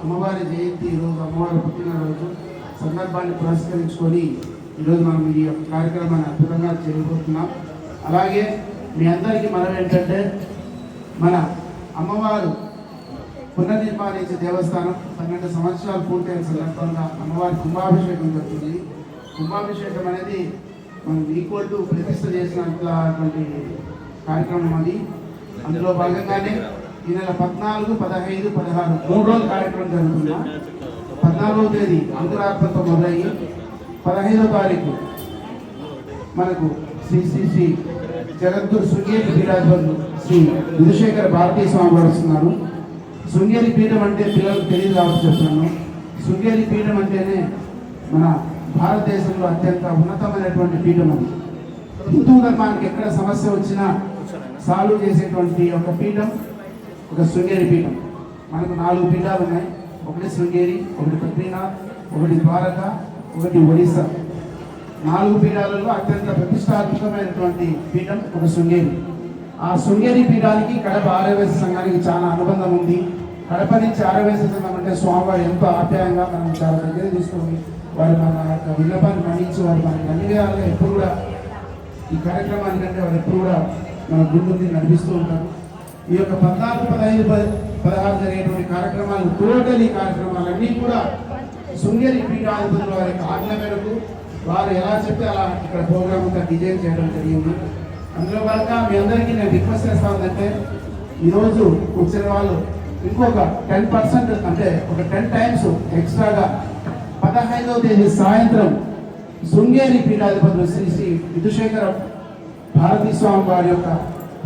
అమ్మవారి జయంతి ఈరోజు అమ్మవారి పుట్టినరోజు సందర్భాన్ని పురస్కరించుకొని ఈరోజు మనం ఈ యొక్క కార్యక్రమాన్ని అద్భుతంగా చేయబోతున్నాం. అలాగే మీ అందరికీ మనం ఏంటంటే మన అమ్మవారు పునర్నిర్మాణించే దేవస్థానం పన్నెండు సంవత్సరాలు పూర్తయిన సందర్భంగా అమ్మవారి కుంభాభిషేకం జరుగుతుంది. కుంభాభిషేకం అనేది మనం ఈక్వల్ టు ప్రతిష్ట చేసినటువంటి కార్యక్రమం అది. అందులో భాగంగానే ఈ నెల పద్నాలుగు పదహైదు పదహారు మూడు రోజుల కార్యక్రమం జరుగుతుందా. పద్నాలుగో తేదీ అంకురార్పణతో మొదలయ్యి పదహైదో తారీఖు మనకు శ్రీ శ్రీ శ్రీ జగద్గురు శృంగేరి పీఠాధిపతులు శ్రీ విధుశేఖర భారతీయ స్వామి వారు వస్తున్నారు. శృంగేరి పీఠం అంటే పిల్లలకు తెలియదు కాబట్టి చెప్తున్నాను. శృంగేరి పీఠం అంటేనే మన భారతదేశంలో అత్యంత ఉన్నతమైనటువంటి పీఠం అది. హిందూ ధర్మానికి ఎక్కడ సమస్య వచ్చినా సాల్వ్ చేసేటువంటి ఒక పీఠం ఒక శృంగేరి పీఠం. మనకు నాలుగు పీఠాలు ఉన్నాయి. ఒకటి శృంగేరి ఒకటి బద్రీనాథ్ ఒకటి ద్వారక ఒకటి ఒడిస్సా. నాలుగు పీఠాలలో అత్యంత ప్రతిష్టాత్మకమైనటువంటి పీఠం ఒక శృంగేరి. ఆ శృంగేరి పీఠానికి కడప ఆర్యవేశ సంఘానికి చాలా అనుబంధం ఉంది. కడప నుంచి ఆర్యవేశ స్వామివారు ఎంతో ఆప్యాయంగా మనం చాలా దగ్గర తీసుకొని వారు మన యొక్క విన్నపాన్ని మన్నించి వారు మనకి అన్ని విధాలుగా ఎప్పుడు కూడా ఈ కార్యక్రమానికంటే వారు ఎప్పుడు కూడా మన గుండెని నడిపిస్తూ ఉంటారు. ఈ యొక్క పద్నాలుగు పదహైదు పది పదహారు జరిగేటువంటి కార్యక్రమాలు టోటల్ ఈ కార్యక్రమాలన్నీ కూడా శృంగేరి పీఠాధిపతుల వారి యొక్క ఆజ్ఞ మేరకు వారు ఎలా చెప్తే అలా ఇక్కడ ప్రోగ్రామ్ అంతా డిజైన్ చేయడం జరిగింది. అందులో భాగంగా మీ అందరికీ నేను రిక్వెస్ట్ చేస్తా ఉందంటే ఈరోజు వచ్చిన వాళ్ళు ఇంకొక టెన్ పర్సెంట్ అంటే ఒక టెన్ టైమ్స్ ఎక్స్ట్రాగా పదహైదవ తేదీ సాయంత్రం శృంగేరి పీఠాధిపతులు శ్రీ శ్రీ విధుశేఖర భారతీ స్వామి వారి యొక్క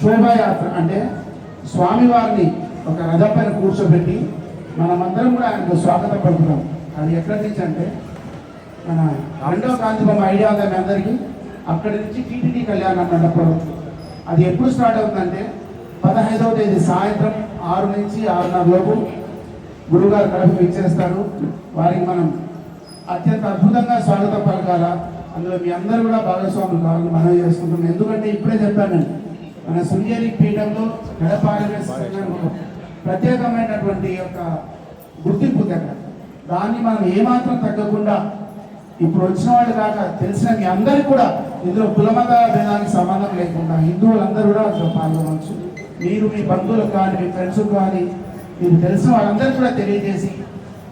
శోభాయాత్ర అంటే స్వామివారిని ఒక రథపైన కూర్చోబెట్టి మనమందరం కూడా ఆయనకు స్వాగతం పలుకుతాం అది ఎక్కడి నుంచి అంటే మన రెండవ కాంతిబొమ్మ ఐడియా ఉందా మీ అందరికీ. అక్కడి నుంచి టీటీడీ కళ్యాణం మండపం. అది ఎప్పుడు స్టార్ట్ అవుతుందంటే పదహైదవ తేదీ సాయంత్రం ఆరు నుంచి ఆరున్నర లోపు గురుగారు కడప ఇచ్చేస్తారు వారికి మనం అత్యంత అద్భుతంగా స్వాగతం పలకాల. అందులో మీ అందరూ కూడా భాగస్వాములు కావాలని మనం చేసుకుంటున్నాం. ఎందుకంటే ఇప్పుడే చెప్పాను నేను మన శృంగేరి పీఠంలో గడప ప్రత్యేకమైనటువంటి యొక్క గుర్తింపు దగ్గర. దాన్ని మనం ఏమాత్రం తగ్గకుండా ఇప్పుడు వచ్చిన వాళ్ళు కాక తెలిసిన మీ అందరికీ కూడా ఇందులో కులమత భేదానికి సంబంధం లేకుండా హిందువులందరూ కూడా అందులో పాల్గొనవచ్చు. మీరు మీ బంధువులకు కానీ మీ ఫ్రెండ్స్ కానీ మీరు తెలిసిన వాళ్ళందరూ కూడా తెలియజేసి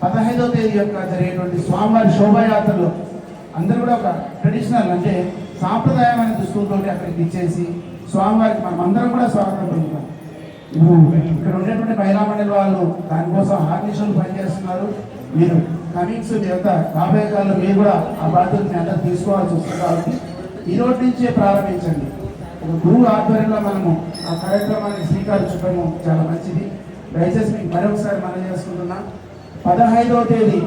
పదహైదవ తేదీ యొక్క జరిగేటువంటి స్వామివారి శోభాయాత్రలో అందరూ కూడా ఒక ట్రెడిషనల్ అంటే సాంప్రదాయమైన దుస్తులతో అక్కడికి ఇచ్చేసి స్వామివారికి మనం అందరం కూడా స్వాగతం పలుకుతాం. ఇప్పుడు ఇక్కడ ఉండేటువంటి మహిళా మండలి వాళ్ళు దానికోసం ఆర్నిషన్లు పనిచేస్తున్నారు. మీరు కమింగ్స్ మిగతా రాబోయే కాలంలో మీరు కూడా ఆ బాధ్యతని అందరూ తీసుకోవాల్సి వస్తుంది కాబట్టి ఈ రోజు నుంచే ప్రారంభించండి. గురువు ఆధ్వర్యంలో మనము ఆ కార్యక్రమాన్ని స్వీకరించడము చాలా మంచిది. దయచేసి మీకు మరొకసారి మనం చేసుకుంటున్నా. పదహైదవ తేదీ.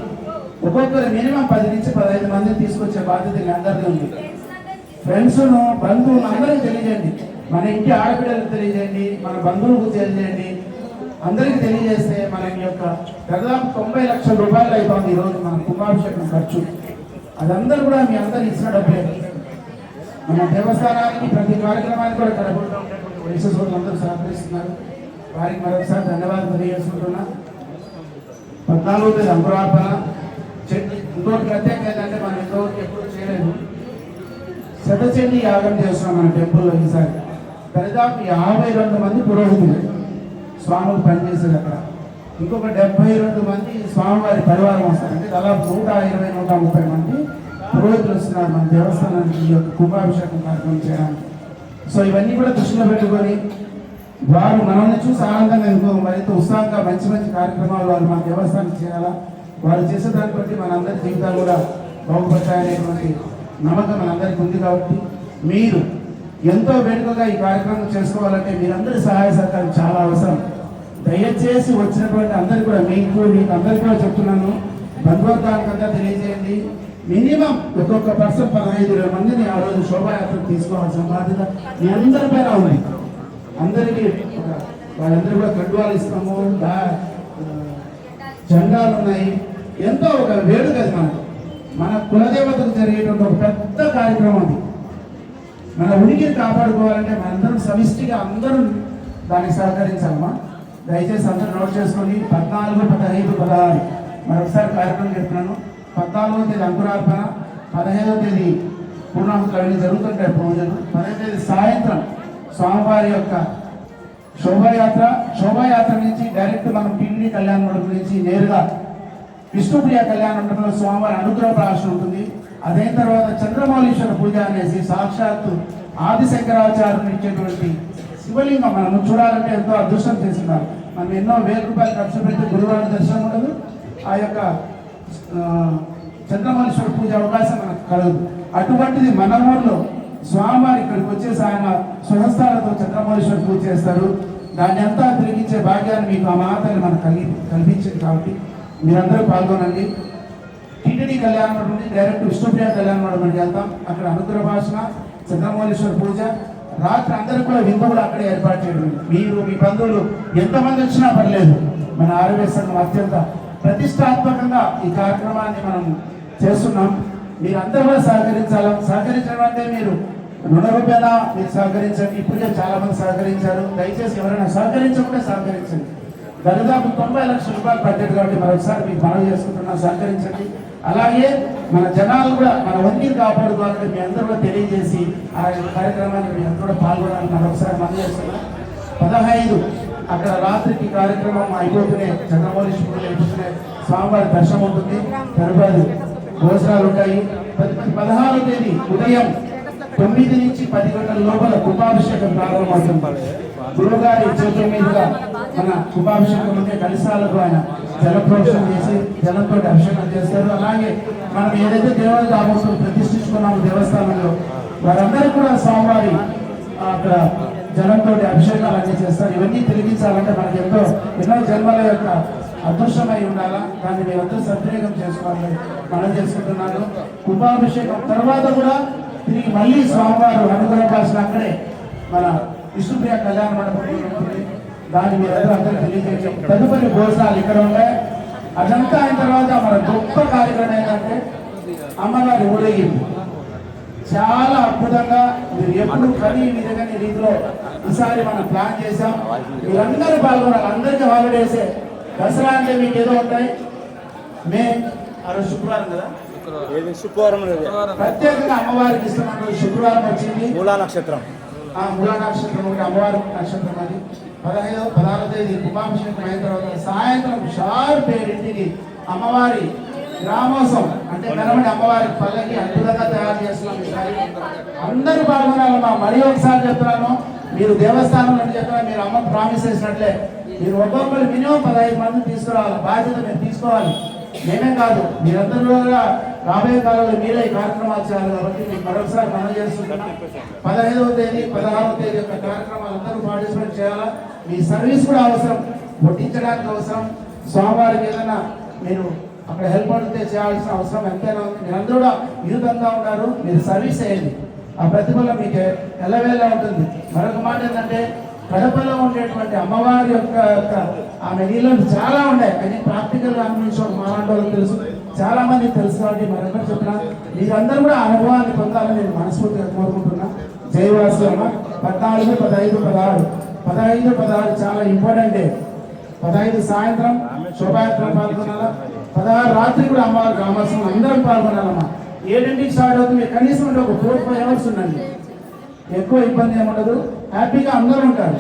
ఒక్కొక్కరు మినిమం పది నుంచి పదహైదు మందిని తీసుకొచ్చే బాధ్యత అందరిది ఉంది. ఫ్రెండ్స్ను బంధువులు అందరికీ తెలియజేయండి. మన ఇంటి ఆడపిల్లలకు తెలియజేయండి మన బంధువులకు తెలియజేయండి. అందరికీ తెలియజేస్తే మన యొక్క దాదాపు తొంభై లక్షల రూపాయలు అయిపోయింది ఈరోజు మన కుంభాభిషేకం ఖర్చు. అదందరూ కూడా మీ అందరు ఇచ్చిన డబ్బే మన దేవస్థానానికి ప్రతి కార్యక్రమానికి కూడా కడపడుతూ ఉండేటువంటి వయసు సోదరులు అందరూ సహకరిస్తున్నారు. వారికి మరొకసారి ధన్యవాదాలు తెలియజేసుకుంటున్నా. పద్నాలుగు తేదీ అంకురార్పణ ఇంకోటి ప్రత్యేకత ఏంటంటే మనం ఇంతవరకు ఎప్పుడు చేయలేదు. శతచండి యాగం చేస్తున్నాం మన టెంపుల్లో ఈసారి. దరిదాపు యాభై రెండు మంది పురోహితులు స్వాములు పనిచేసేది అక్కడ. ఇంకొక డెబ్బై రెండు మంది స్వామివారి పరివారం వస్తారు. అంటే దాదాపు నూట ఇరవై నూట ముప్పై మంది పురోహితులు వస్తున్నారు మన దేవస్థానానికి ఈ యొక్క కుంభాభిషేకం కార్యక్రమం చేయడానికి. సో ఇవన్నీ కూడా దృష్టిలో పెట్టుకొని వారు మనల్ని చూసి ఆనందంగా ఇంకో మరింత ఉత్సాహంగా మంచి మంచి కార్యక్రమాలు వారు మన దేవస్థానం చేయాలా? వారు చేసే దాన్ని బట్టి మనందరి జీవితాలు కూడా బాగుపడతాయనేటువంటి నమ్మకం మనందరికీ ఉంది కాబట్టి మీరు ఎంతో వేడుకగా ఈ కార్యక్రమం చేసుకోవాలంటే మీరందరి సహాయ సహకారం చాలా అవసరం. దయచేసి వచ్చినటువంటి అందరికీ కూడా మీకు మీకు అందరికీ కూడా చెప్తున్నాను. బంధువర్గానికంతా తెలియజేయండి. మినిమం ఒక్కొక్క పర్సన్ పదహైదు ఇరవై మందిని ఆ రోజు శోభాయాత్ర తీసుకోవాల్సిన బాధ్యత మీ అందరి పైన ఉంది. అందరికీ వాళ్ళందరూ కూడా కండువాలు ఇస్తాము జెండాలు ఉన్నాయి. ఎంతో ఒక వేడుక మనకు. మన కులదేవతకు జరిగేటువంటి ఒక పెద్ద కార్యక్రమం అది. మన ఉనికిని కాపాడుకోవాలంటే మనందరం సమిష్టిగా అందరం దానికి సహకరించాలమ్మా. దయచేసి అందరూ నోట్ చేసుకొని పద్నాలుగు పదహైదు పదహారు. మరొకసారి కార్యక్రమం చెప్తున్నాను. పద్నాలుగో తేదీ అంకురార్పణ పదిహేనో తేదీ పూర్ణాంకులు అవన్నీ జరుగుతుంటాయి పూజలు పదిహేను తేదీ సాయంత్రం స్వామివారి యొక్క శోభాయాత్ర శోభాయాత్ర నుంచి డైరెక్ట్ మనం పిండి కళ్యాణ మండపం నుంచి నేరుగా విష్ణుప్రియ కళ్యాణ మండపంలో స్వామివారి అనుగ్రహ ప్రాశనం ఉంటుంది. అదైన తర్వాత చంద్రమౌళీశ్వర పూజ అనేసి సాక్షాత్తు ఆది శంకరాచార్యులు ఇచ్చేటువంటి శివలింగం మనం చూడాలంటే ఎంతో అదృష్టం చేస్తున్నారు. మనం ఎన్నో వేల రూపాయలు ఖర్చు పెట్టి గురువారం దర్శనం ఉండదు. ఆ యొక్క చంద్రమల్లేశ్వర పూజ అవకాశం మనకు కలదు. అటువంటిది మన ఊర్లో స్వామివారు ఇక్కడికి వచ్చేసి ఆయన స్వహస్తాలతో చంద్రమల్లేశ్వర పూజ చేస్తారు. దాన్ని అంతా తిరిగించే భాగ్యాన్ని మీకు ఆ మాతని మనకు కలిగి కల్పించింది కాబట్టి మీరందరూ పాల్గొనండి. టీటీడీ కళ్యాణ మండపం నుండి డైరెక్ట్ విష్ణుప్రియ కళ్యాణ మండపానికి వెళ్తాం. అక్కడ అనుగ్రహ భాషణ చంద్రమౌళేశ్వర పూజ. రాత్రి అందరూ కూడా విందు కూడా అక్కడే ఏర్పాటు చేయడం. మీరు మీ బంధువులు ఎంతమంది వచ్చినా పర్లేదు. మన ఆరోగ్య సంఘం అత్యంత ప్రతిష్టాత్మకంగా ఈ కార్యక్రమాన్ని మనం చేస్తున్నాం. మీరు అందరూ కూడా సహకరించాలి సహకరించడం అంటే మీరు రుణ రూపేణ మీరు సహకరించండి. ఇప్పుడే చాలా మంది సహకరించారు. దయచేసి ఎవరైనా సహకరించకుండా సహకరించండి. దరిదాపు తొంభై లక్షల రూపాయలు బడ్జెట్ కాబట్టి మరొకసారి మీకు మనవి చేసుకుంటున్నా సహకరించండి. అలాగే మన జనాలు కూడా మన వంతిని కాపాడుకోవాలని మీ అందరూ కూడా తెలియజేసి ఆ యొక్క కార్యక్రమాన్ని మీ అందరూ కూడా పాల్గొనాలని మరొకసారి మనవి చేస్తున్నాం. పదహైదు అక్కడ రాత్రికి కార్యక్రమం అయిపోతూనే చంద్రమౌళీశ్వరుడు అయిపోతూనే స్వామివారి దర్శనం ఉంటుంది తరువాత భోజనాలు ఉంటాయి. పదహారో తేదీ ఉదయం తొమ్మిది నుంచి పది గంటల లోపల కుంభాభిషేకం ప్రారంభమవుతుంది. గురువుగారి చేతుల మీదుగా మన కుంభాభిషేకం ఉంటే కలిసాలకు ఆయన జలప్రోక్షణ చేసి జలంతో అభిషేకం చేస్తారు. అలాగే మనం ఏదైతే దేవాలయ ఆభరణం ప్రతిష్ఠించుకున్నామో దేవస్థానంలో వారందరూ కూడా స్వామివారి అక్కడ జలంతో అభిషేకాలు అన్నీ చేస్తారు. ఇవన్నీ తిరిగించాలంటే మనకి ఎంతో ఎన్నో జన్మల యొక్క అదృష్టమై ఉండాలా? దాన్ని మీరందరూ సద్వినియోగం చేసుకోవాలని మనం చేసుకుంటున్నాను. కుంభాభిషేకం తర్వాత కూడా తిరిగి మళ్ళీ స్వామివారు అనుగ్రహ భాషలు అక్కడే మన విష్ణుప్రియ కళ్యాణ మండపం దాన్ని మీరందరూ అందరూ తెలియజేయడం తదుపరి భోజనాలు ఇక్కడ ఉన్నాయి. అదంతా అయిన తర్వాత మన గొప్ప కార్యక్రమం ఏంటంటే అమ్మవారి ఊరేగింపు. చాలా అద్భుతంగా మీరు ఎప్పుడు కనీ విధంగా రీతిలో ఈసారి మనం ప్లాన్ చేసాం మీరందరూ పాల్గొనాలి. అందరికీ హాలిడేసే దసరా అంటే మీకు ఏదో ఉంటాయి. మే ఆ రోజు శుక్రవారం కదా? శుక్రవారం ప్రత్యేకంగా అమ్మవారికి ఇష్టమైన శుక్రవారం వచ్చింది. మూలా నక్షత్రం. ఆ మూల నక్షత్రం ఒకటి అమ్మవారి నక్షత్రం అది. పదహైదవ పదహారవ తేదీ కుంభాభిషేకం అయిన తర్వాత సాయంత్రం షార్ప్ ఏడింటికి అమ్మవారి గ్రామోత్సవం అంటే కనబడి అమ్మవారి పల్లకి అద్భుతంగా తయారు చేస్తున్నాం ఈసారి అందరూ పాల్గొనాలమ్మా మరీ ఒకసారి చెప్తున్నాను. మీరు దేవస్థానం నుండి చెప్తున్నా మీరు అమ్మ ప్రామిస్ చేసినట్లే. మీరు ఒక్కొక్కరు మినిమం పదహైదు మంది తీసుకురావాలి. బాధ్యత మీరు తీసుకోవాలి. మేమే కాదు మీరందరూ కూడా రాబోయే కాలంలో మీరే ఈ కార్యక్రమాలు చేయాలి కాబట్టి మీకు మరొకసారి మనం చేస్తున్నాం. పదహైదవ తేదీ పదహారవ తేదీ యొక్క కార్యక్రమాలు అందరూ పార్టిసిపేట్ చేయాలా? మీ సర్వీస్ కూడా అవసరం. వడ్డించడానికి అవసరం. స్వామివారికి ఏదైనా మీరు అక్కడ హెల్ప్ అడిగితే చేయాల్సిన అవసరం ఎంతైనా ఉంది. మీరందరూ కూడా యూతంగా ఉన్నారు. మీరు సర్వీస్ చేయండి. ఆ ప్రతిఫలం మీకు ఎల్లవేళ ఉంటుంది. మరొక మాట ఏంటంటే కడపలో ఉండేటువంటి అమ్మవారి యొక్క ఆమె నీళ్ళు చాలా ఉన్నాయి. కానీ ప్రాక్టికల్గా అనుభవించిన మాలాంటి వాళ్ళకి తెలుసు. చాలా మంది తెలుసు కాబట్టి మరొకరు చెప్తున్నా మీరందరూ కూడా ఆ అనుభవాన్ని పొందాలని నేను మనస్ఫూర్తిగా కోరుకుంటున్నా. జయవాసు అమ్మ పద్నాలుగు పదహైదు పదహారు. పదహైదు పదహారు చాలా ఇంపార్టెంట్ పదహైదు సాయంత్రం శోభాయాత్ర పాల్గొనాలా? పదహారు రాత్రి కూడా అమ్మవారు గ్రామస్తులు అందరం పాల్గొనాలమ్మా. ఏడింటికి స్టార్ట్ అవుతుంది కనీసం ఉంటే ఒక ఫోర్ ఫైవ్ అవర్స్ ఉండండి. ఎక్కువ ఇబ్బంది ఏముండదు హ్యాపీగా అందరూ ఉంటారు.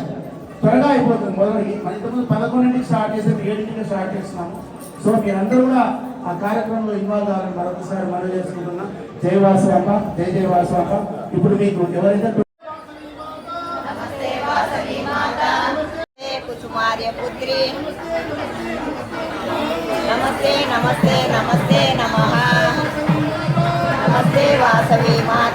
త్వరగా అయిపోతుంది మొదలకి మన ఇంతకుముందు పదకొండింటికి స్టార్ట్ చేసి ఏడింటికి స్టార్ట్ చేస్తున్నాము. సో మీరందరూ కూడా ఆ కార్యక్రమంలో ఇన్వాల్వ్ కావాలని మరొకసారి మనం చేసుకుంటున్నా. జయవాసవాప జయ జయవాసవాప ఇప్పుడు మీకు ఎవరైతే కుమార్య పుత్రి. నమస్తే నమస్తే నమ. నమస్తే వాసవి మా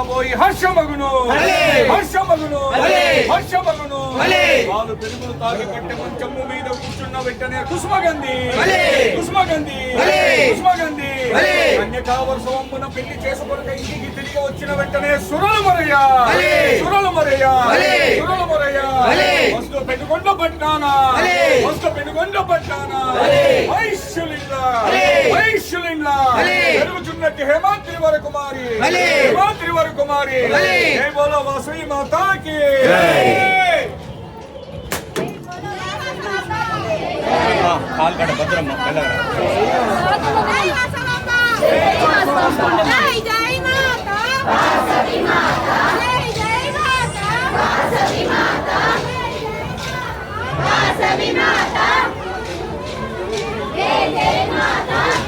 రాబోయి హర్షమగును హర్షమగును హర్షమగును వాళ్ళు పెరుగులు తాగి కట్టె మంచము మీద కూర్చున్న వెంటనే కుసుమగంధి. కుసుమగంధి. కుసుమగంధి. కన్యకావర్షవంపున పెళ్ళి చేసుకొనక ఇంటికి తిరిగి వచ్చిన వెంటనే సురలు మరయ్య సురలు మరయ్య సురలు మరయ్య వస్తు పెనుగొండ పట్టానా వస్తు పెనుగొండ పట్టానా వైశ్యులింగ వైశ్యులింగ పెరుగుచున్నట్టు హేమాద్రి వరకు మారి హేమాద్రి వరకు మారి జై బోలో వాసవి మాతాకి కాల్కడ భద్రమ్మ వెళ్ళరా जय जय माता